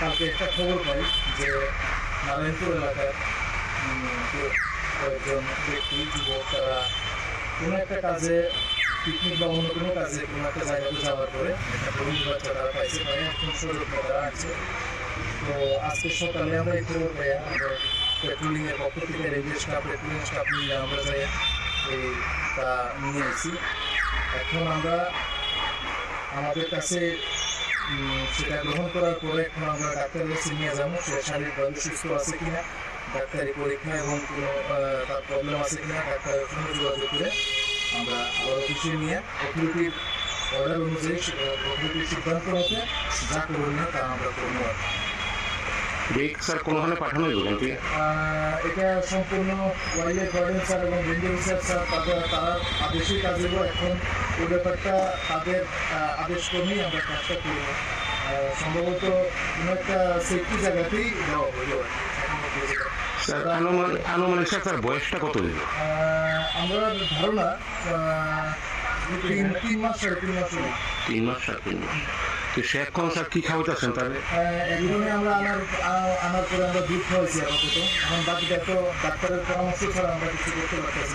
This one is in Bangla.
কালকে একটা খবর পাই যে নারায়ণপুর কেউ- কয়েকজন ব্যক্তি, যুবক, তারা কোনো একটা কাজে পিকনিক বা অন্য কোনো কাজে কোনো একটা জায়গাতে যাওয়ার পরে একটা তারা পাইছে পাই এখন সুযোগ তারা আনছে তো আজকে সকালে আমরা এই খবর পাই, আমরা পেট্রোলিং এর পক্ষ থেকে স্টাফ পেট্রোলিং স্টাফ নিয়ে আমরা যাই তা নিয়ে এসেছি। এখন আমরা আমাদের কাছে সেটা গ্রহণ করার পরে এখন আমরা ডাক্তারের কাছে নিয়ে যাব, সে শারীরিকভাবে সুস্থ আছে কিনা, ডাক্তারি পরীক্ষা এবং কোনো তার প্রবলেম আছে কিনা, ডাক্তারের সঙ্গে যোগাযোগ করে আমরা আবার নিয়ে অথরিটির অর্ডার অনুযায়ী অথরিটির সিদ্ধান্ত মতে যা করণীয় তা আমরা করব। ব্রেক স্যার কোনোখানে পাঠানো হইব কিন্তু এটা সম্পূর্ণ ওয়াইল্ড লাইফ গার্ডেন স্যার এবং রেঞ্জার স্যার স্যার তাদের তারা আদেশেই কাজেরও এখন ওই ব্যাপারটা তাদের আদেশ ক্রমেই আমরা কাজটা করব। সম্ভবত কোনো একটা সেফটি জায়গাতেই দেওয়া। স্যার আনুমানিক আনুমানিক স্যার তার বয়সটা কত আহ, আমরা ধারণা তিন তিন মাস সাড়ে তিন মাস তিন মাস সাড়ে তিন মাস। তো সে এখন স্যার কি খাওয়াইতেছেন তাহলে একজনে আমরা আমার আমার করে আমরা দুধ খাওয়াইছি আপাতত এখন বাকিটা তো ডাক্তারের পরামর্শ ছাড়া আমরা কিছু করতে পারতেছি।